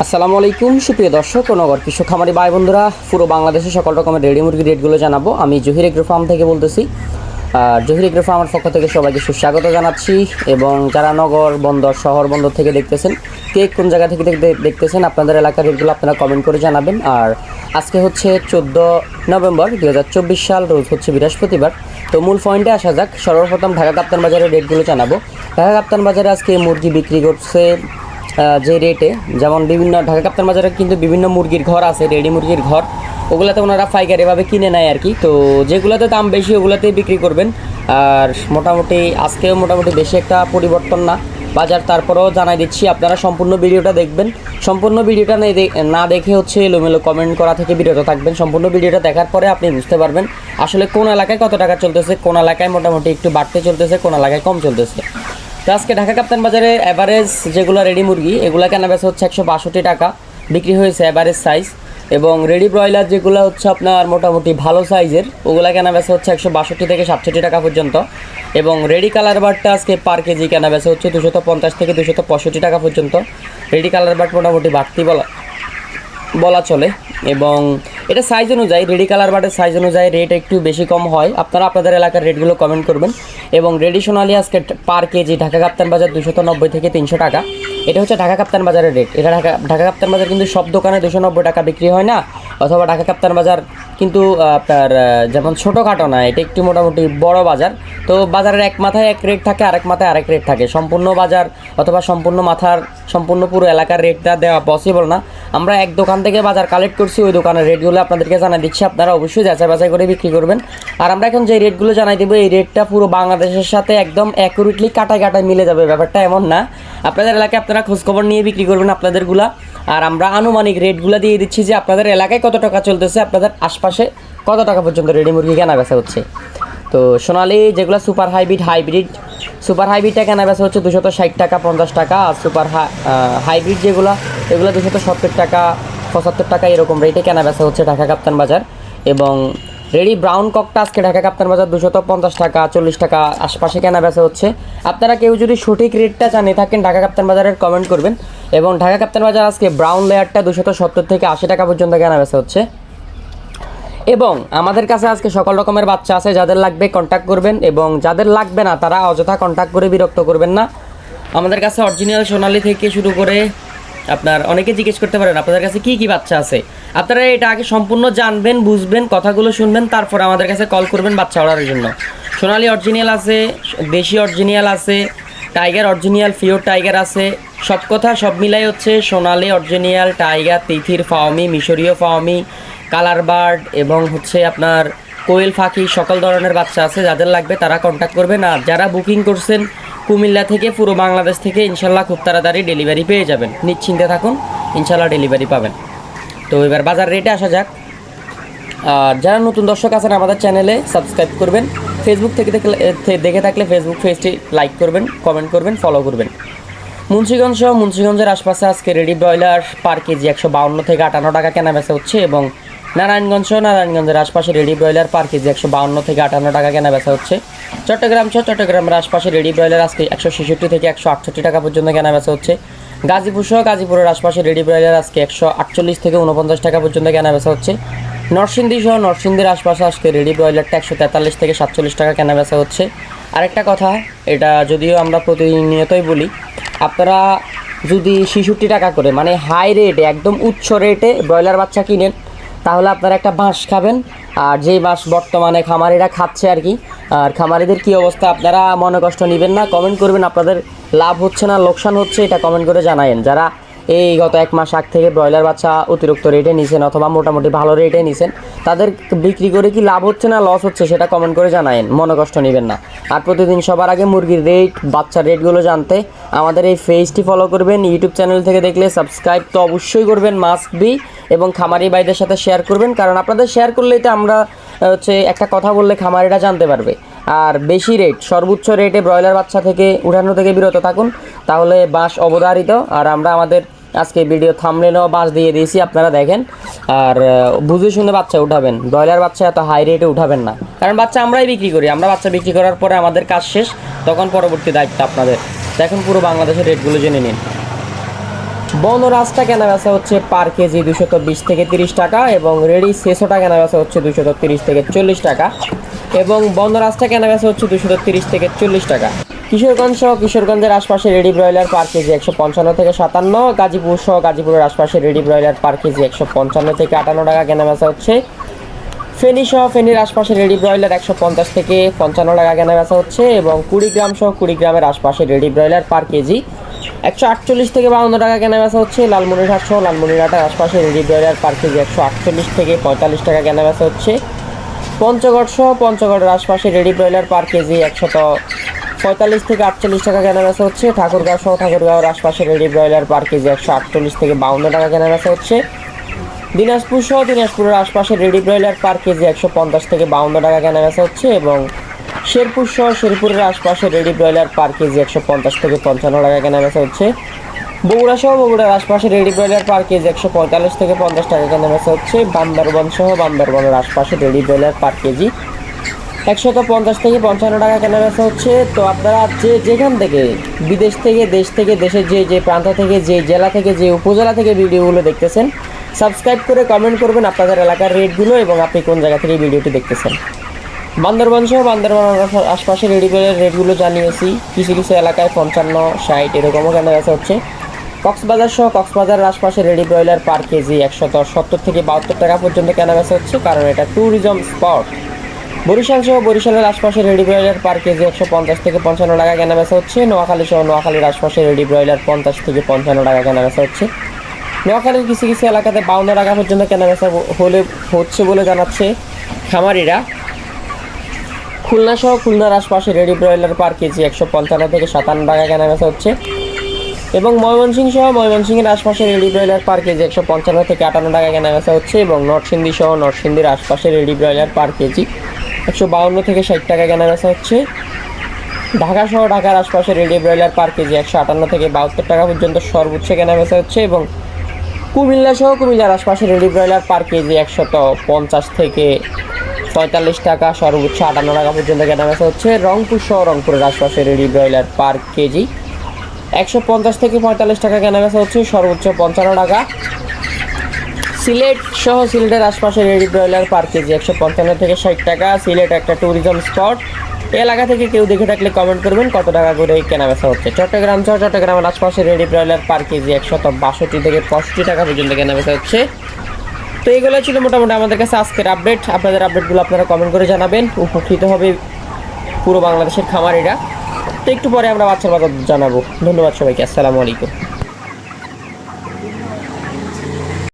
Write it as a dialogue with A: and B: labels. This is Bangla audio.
A: আসসালামু আলাইকুম, সুপ্রিয় দর্শক ও নগর কৃষক খামারি ভাই বন্ধুরা, পুরো বাংলাদেশে সকল রকমের রেডি মুরগির রেটগুলো জানাব। আমি জহির এগ্রো ফার্ম থেকে বলতেছি। আর জহির এগ্রো ফার্মের পক্ষ থেকে সবাইকে সুস্বাগত জানাচ্ছি এবং যারা নগর বন্দর, শহর বন্দর থেকে দেখতেছেন, কে কোন জায়গা থেকে দেখতে- দেখতেছেন, আপনাদের এলাকার রেটগুলো আপনারা কমেন্ট করে জানাবেন। আর আজকে হচ্ছে চোদ্দ নভেম্বর দু হাজার চব্বিশ সাল, রোজ হচ্ছে বৃহস্পতিবার। তো মূল পয়েন্টে আসা যাক, সর্বপ্রথম ঢাকা কাপ্তান বাজারের রেটগুলো জানাব। ঢাকা কাপ্তান বাজারে আজকে মুরগি বিক্রি করছে যে রেটে যেমন বিভিন্ন ঢাকা কাপ্তান বাজারে কিন্তু বিভিন্ন মুরগির ঘর আছে রেডি মুরগির ঘর। ওগুলাতে ওনারা পাইকারিভাবে কিনে নেয় আর কি। তো যেগুলোতে দাম বেশি, ওগুলোতেই বিক্রি করবেন। আর মোটামুটি আজকেও মোটামুটি বেশি একটা পরিবর্তন না। বাজার তারপরেও জানাই দিচ্ছি, আপনারা সম্পূর্ণ ভিডিওটা দেখবেন। সম্পূর্ণ ভিডিওটা না দেখে হচ্ছে এলোমেলো কমেন্ট করা থেকে বিরত থাকবেন। সম্পূর্ণ ভিডিওটা দেখার পরে আপনি বুঝতে পারবেন আসলে কোন এলাকায় কত টাকা চলতেছে, কোন এলাকায় মোটামুটি একটু বাড়তে চলতেছে, কোন এলাকায় কম চলতেছে। তো আজকে ঢাকা কাপ্তান বাজারে অ্যাভারেজ যেগুলো রেডি মুরগি, এগুলো কেনা বেচা হচ্ছে একশো বাষট্টি টাকা, বিক্রি হয়েছে অ্যাভারেজ সাইজ এবং রেডি ব্রয়লার যেগুলো হচ্ছে আপনার মোটামুটি ভালো সাইজের ওগুলো কেনা বেচা হচ্ছে একশো বাষট্টি থেকে সাতষট্টি টাকা পর্যন্ত এবং রেডি কালার বারটা আজকে পার কেজি কেনা বেচা হচ্ছে দুশত পঞ্চাশ থেকে দুশত পঁয়ষট্টি টাকা পর্যন্ত। রেডি কালার বাট মোটামুটি বাড়তি বলা বলা চলে এবং এটা সাইজ অনুযায়ী রেডি কালার বাটের সাইজ অনুযায়ী রেট একটু বেশি কম হয়। আপনারা আপনাদের এলাকার রেটগুলো কমেন্ট করবেন। এবং রেডি সোনালি আজকে পার কেজি ঢাকা কাপ্তান বাজার দুশো নব্বই থেকে তিনশো টাকা। এটা হচ্ছে ঢাকা কাপ্তান বাজারের রেট এটা ঢাকা ঢাকা কাপ্তান বাজার কিন্তু সব দোকানে দুশো নব্বই টাকা বিক্রি হয় না। অথবা ঢাকা কাপ্তান বাজার কিন্তু আপনার যেমন ছোটোখাটো না, এটা একটু মোটামুটি বড় বাজার। তো বাজারের এক মাথায় এক রেট থাকে, আরেক মাথায় আরেক রেট থাকে। সম্পূর্ণ বাজার অথবা সম্পূর্ণ মাথার, সম্পূর্ণ পুরো এলাকার রেটটা দেওয়া পসিবল না। আমরা এক দোকান থেকে বাজার কালেক্ট করছি, ওই দোকানের রেটগুলো আপনাদেরকে জানাই দিচ্ছি। আপনারা অবশ্যই যাচাই বাছাই করে বিক্রি করবেন। আর আমরা এখন যে রেটগুলো জানাই দেবো, এই রেটটা পুরো বাংলাদেশের সাথে একদম অ্যাকুরেটলি কাটায় কাটায় মিলে যাবে। ব্যাপারটা এমন না। আপনাদের এলাকায় আপনারা খোঁজখবর নিয়ে বিক্রি করবেন আপনাদেরগুলা। আর আমরা আনুমানিক রেটগুলো দিয়ে দিচ্ছি যে আপনাদের এলাকায় কত টাকা চলতেছে, আপনাদের আশপাশে কত টাকা পর্যন্ত রেডি মুরগি কেনা বেচা হচ্ছে। তো সোনালি, যেগুলো সুপার হাইব্রিড হাইব্রিড সুপার হাইব্রিডটা কেনা বেচা হচ্ছে দুশত ষাট টাকা, পঞ্চাশ টাকা আর সুপার হাইব্রিড যেগুলো, এগুলো দুশত সত্তর টাকা, পঁচাত্তর টাকা এরকম রেটে কেনা বেচা হচ্ছে ঢাকা কাপ্তান বাজার। এবং রেডি ব্রাউন ককটা আজকে ঢাকা কাপ্তান বাজার দুশত পঞ্চাশ টাকা, চল্লিশ টাকা আশপাশে কেনা বেচা হচ্ছে। আপনারা কেউ যদি সঠিক রেটটা জানে, থাকেন ঢাকা কাপ্তান বাজারের কমেন্ট করবেন। এবং ঢাকা কাপ্তান বাজার আজকে ব্রাউন লেয়ারটা দুশত সত্তর থেকে আশি টাকা পর্যন্ত কেনা বেচা হচ্ছে। এবং আমাদের কাছে আজকে সকল রকমের বাচ্চা আছে, যাদের লাগবে কন্ট্যাক্ট করবেন এবং যাদের লাগবে না, তারা অযথা কন্ট্যাক্ট করে বিরক্ত করবেন না। আমাদের কাছে অরিজিনাল সোনালি থেকে শুরু করে আপনার অনেকে জিজ্ঞেস করতে পারেন, আপনাদের কাছে কি কি বাচ্চা আছে? আপনারা এটা আগে সম্পূর্ণ জানবেন, বুঝবেন, কথাগুলো শুনবেন, তারপর আমাদের কাছে কল করবেন বাচ্চা অর্ডারের জন্য। সোনালি অরিজিনাল আছে, দেশি অরিজিনাল আছে টাইগার অরিজিনাল ফিওর টাইগার আছে, সব কথা সব মিলাই হচ্ছে সোনালি অরিজিনাল টাইগার তিথির ফাওমি, মিশরীয় ফাওমি কালার বার্ড এবং হচ্ছে আপনার কোয়েল ফাঁকি সকল ধরনের বাচ্চা আছে, যাদের লাগবে তারা কন্ট্যাক্ট করবেন। আর যারা বুকিং করছেন কুমিল্লা থেকে পুরো বাংলাদেশ থেকে, ইনশাল্লাহ খুব তাড়াতাড়ি ডেলিভারি পেয়ে যাবেন। নিশ্চিন্তে থাকুন, ইনশাল্লাহ ডেলিভারি পাবেন। তো এবার বাজার রেটে আসা যাক। আর যারা নতুন দর্শক আছেন আমাদের চ্যানেলে সাবস্ক্রাইব করবেন। ফেসবুক থেকে দেখলে দেখে থাকলে ফেসবুক পেজটি লাইক করবেন কমেন্ট করবেন ফলো করবেন। মুন্সিগঞ্জ সহ মুন্সিগঞ্জের আশপাশে আজকে রেডি ব্রয়লার পার কেজি একশো বাউন্ন থেকে আটান্ন টাকা কেনা বেচা হচ্ছে এবং নারায়ণগঞ্জ সহ নারায়ণগঞ্জের আশপাশে রেডি ব্রয়লার পার কেজি একশো বাউন্ন থেকে আটান্ন টাকা কেনা বেচা হচ্ছে। চট্টগ্রাম সহ চট্টগ্রামের আশপাশে রেডি ব্রয়লার আজকে একশো ছেষট্টি থেকে একশো আটষট্টি টাকা পর্যন্ত কেনা বেচা হচ্ছে। গাজীপুর সহ গাজীপুরের আশপাশে রেডি ব্রয়লার আজকে একশো আটচল্লিশ থেকে উনপঞ্চাশ টাকা পর্যন্ত কেনা বেচা হচ্ছে। নরসিংদী সহ নরসিংদীর আশপাশে আজকে রেডি ব্রয়লারটা একশো তেতাল্লিশ থেকে সাতচল্লিশ টাকা কেনা বেচা হচ্ছে। আরেকটা কথা, এটা যদিও আমরা প্রতিনিয়তই বলি, আপনারা যদি ছেষট্টি টাকা করে মানে হাই রেটে একদম উচ্চ রেটে ব্রয়লার বাচ্চা কিনেন তাহলে আপনারা একটা বাঁশ খাবেন। আর যেই বাঁশ বর্তমানে খামারিরা খাচ্ছে আর কি, আর খামারিদের কি অবস্থা আপনারা মনে কষ্ট নেবেন না কমেন্ট করবেন, আপনাদের লাভ হচ্ছে না, লোকসান হচ্ছে, এটা কমেন্ট করে জানায়েন। যারা এই গত এক মাস আগ থেকে ব্রয়লার বাচ্চা অতিরিক্ত রেটে নিছেন অথবা মোটামুটি ভালো রেটে নিছেন, তাদের বিক্রি করে কি লাভ হচ্ছে না লস হচ্ছে সেটা কমেন্ট করে জানায়েন, মনে কষ্ট নেবেন না। আর প্রতিদিন সবার আগে মুরগির রেট বাচ্চার রেটগুলো জানতে আমাদের এই পেজটি ফলো করবেন ইউটিউব চ্যানেল থেকে দেখলে সাবস্ক্রাইব তো অবশ্যই করবেন মাস্ট বি এবং খামারি ভাইদের সাথে শেয়ার করবেন। কারণ আপনাদের শেয়ার করলেই তো আমরা হচ্ছে একটা কথা বললে খামারিরা জানতে পারবে। আর বেশি রেট সর্বোচ্চ রেটে ব্রয়লার বাচ্চা থেকে, উঠানো থেকে বিরত থাকুন। তাহলে বাঁশ অবধারিত। আর আমরা আমাদের আজকে ভিডিও থামলেনও বাঁশ দিয়ে দিয়েছি, আপনারা দেখেন। আর বুঝে শুনে বাচ্চা উঠাবেন। ব্রয়লার বাচ্চা এত হাই রেটে উঠাবেন না। কারণ বাচ্চা আমরাই বিক্রি করি। আমরা বাচ্চা বিক্রি করার পরে আমাদের কাজ শেষ। তখন পরবর্তী দায়িত্ব আপনাদের। দেখুন পুরো বাংলাদেশের রেটগুলো জেনে নিন। বনরাজটা কেনা বেচা হচ্ছে পার কেজি দুশত বিশ থেকে তিরিশ টাকা এবং রেডি শেষোটা কেনা বেচা হচ্ছে দুশত তিরিশ থেকে চল্লিশ টাকা এবং বনরাজটা কেনা বেচা হচ্ছে দুশত তিরিশ থেকে চল্লিশ টাকা। কিশোরগঞ্জ সহ কিশোরগঞ্জের আশপাশে রেডি ব্রয়লার পার কেজি একশো পঞ্চান্ন থেকে সাতান্ন। গাজীপুর সহ গাজীপুরের আশপাশে রেডি ব্রয়লার পার কেজি একশো পঞ্চান্ন থেকে আটান্ন টাকা কেনা বেচা হচ্ছে। ফেনী সহ ফেনীর আশপাশে রেডি ব্রয়লার একশো পঞ্চাশ থেকে পঞ্চান্ন টাকা কেনা বেচা হচ্ছে এবং কুড়িগ্রাম সহ কুড়িগ্রামের আশপাশে রেডি ব্রয়লার পার কেজি একশো আটচল্লিশ থেকে বাউন্ন টাকা কেনা বেচা হচ্ছে। লালমনিরহাট সহ লালমনিরহাটের আশপাশে রেডি ব্রয়লার পার কেজি একশো আটচল্লিশ থেকে পঁয়তাল্লিশ টাকা কেনা বেচা হচ্ছে। পঞ্চগড় সহ পঞ্চগড়ের আশপাশে রেডি ব্রয়লার পার কেজি একশত পঁয়তাল্লিশ থেকে আটচল্লিশ টাকা কেনা বেচা হচ্ছে। ঠাকুরগাঁও সহ ঠাকুরগাঁওয়ের আশপাশে রেডি ব্রয়লার পার কেজি একশো আটচল্লিশ থেকে বাউন্ন টাকা কেনা বেচা হচ্ছে। দিনাজপুর সহ দিনাজপুরের আশপাশে রেডি ব্রয়লার পার কেজি একশো পঞ্চাশ থেকে বাউন্ন টাকা কেনা বেচা হচ্ছে এবং শেরপুর সহ শেরপুরের আশপাশে রেডি ব্রয়লার পার কেজি একশো পঞ্চাশ থেকে পঞ্চান্ন টাকা কেনা বেচা হচ্ছে। বগুড়া সহ বগুড়ার আশপাশে রেডি ব্রয়লার পার কেজি একশো পঁয়তাল্লিশ থেকে পঞ্চাশ টাকা কেনা বেচা হচ্ছে। বান্দরবন সহ বান্দরবনের আশপাশে রেডি ব্রয়লার পার কেজি একশত পঞ্চাশ থেকে পঞ্চান্ন টাকা কেনা বেচা হচ্ছে। তো আপনারা যে যেখান থেকে বিদেশ থেকে, দেশ থেকে, দেশের যে যে প্রান্ত থেকে, যে জেলা থেকে, যে উপজেলা থেকে ভিডিওগুলো দেখতেছেন, সাবস্ক্রাইব করে কমেন্ট করবেন আপনাদের এলাকার রেটগুলো এবং আপনি কোন জায়গা থেকে ভিডিওটি দেখতেছেন। বান্দরবান সহ বান্দরবান আশপাশে রেডিবেলের রেটগুলো জানিয়েছি। কিছু কিছু এলাকায় পঞ্চান্ন, ষাট এরকমও কেনা বেচা হচ্ছে। কক্সবাজার সহ কক্সবাজারের আশপাশে রেডি ব্রয়লার পার কেজি একশত সত্তর থেকে বাহাত্তর টাকা পর্যন্ত কেনা বেচা হচ্ছে, কারণ এটা ট্যুরিজম স্পট বরিশাল সহ বরিশালের আশপাশে রেডি ব্রয়লার পার কেজি একশো পঞ্চাশ থেকে পঞ্চান্ন টাকা কেনা বেচা হচ্ছে। নোয়াখালী সহ নোয়াখালীর আশপাশে রেডি ব্রয়লার পঞ্চাশ থেকে পঞ্চান্ন টাকা কেনা বেচা হচ্ছে। নোয়াখালীর কিছু কিছু এলাকাতে বাউন্ন টাকা পর্যন্ত কেনা বেচা হলে হচ্ছে বলে জানাচ্ছে খামারিরা। খুলনা সহ খুলনার আশপাশে রেডি ব্রয়লার পার কেজি একশো পঞ্চান্ন থেকে সাতান্ন টাকা কেনা বেচা হচ্ছে। এবং ময়মনসিংহ সহ ময়মনসিংহের আশপাশে রেডি ব্রয়লার পার কেজি একশো পঞ্চান্ন থেকে আটান্ন টাকা কেনা বেচা হচ্ছে এবং নরসিংদী সহ নরসিংদীর আশপাশে রেডি ব্রয়লার পার কেজি একশো বাউন্ন থেকে ষাট টাকা কেনা বেচা হচ্ছে। ঢাকা সহ ঢাকার আশপাশে রেডি ব্রয়লার পার কেজি একশো আটান্ন থেকে বাহাত্তর টাকা পর্যন্ত সর্বোচ্চ কেনা বেচা হচ্ছে এবং কুমিল্লা সহ কুমিল্লার আশপাশে রেডি ব্রয়লার পার কেজি একশত পঞ্চাশ থেকে পঁয়তাল্লিশ টাকা, সর্বোচ্চ আটান্ন টাকা পর্যন্ত কেনা বেচা হচ্ছে। রংপুর সহ রংপুরের আশপাশে রেডি ব্রয়লার পার কেজি। একশো পঞ্চাশ থেকে পঁয়তাল্লিশ টাকা কেনা বেচা হচ্ছে, সর্বোচ্চ পঞ্চান্ন টাকা। সিলেট সহ সিলেটের আশপাশে রেডি ব্রয়লার পার কেজি একশো পঞ্চান্ন থেকে ষাট টাকা। সিলেট একটা ট্যুরিজম স্পট এলাকা থেকে কেউ দেখে থাকলে কমেন্ট করবেন, কত টাকা করে কেনা বেচা হচ্ছে। চট্টগ্রাম সহ চট্টগ্রামের আশপাশে রেডি ব্রয়লার পার কেজি একশত বাষট্টি থেকে পঁয়ষট্টি টাকা পর্যন্ত কেনা বেচা হচ্ছে। তো এগুলো ছিল মোটামুটি আমাদের কাছে আজকের আপডেট আপনাদের আপডেটগুলো আপনারা কমেন্ট করে জানাবেন। উপকৃত হবে পুরো বাংলাদেশের খামারিরা। তো একটু পরে আমরা বাচ্চার বাজার জানাব। ধন্যবাদ সবাইকে। আসসালামু আলাইকুম।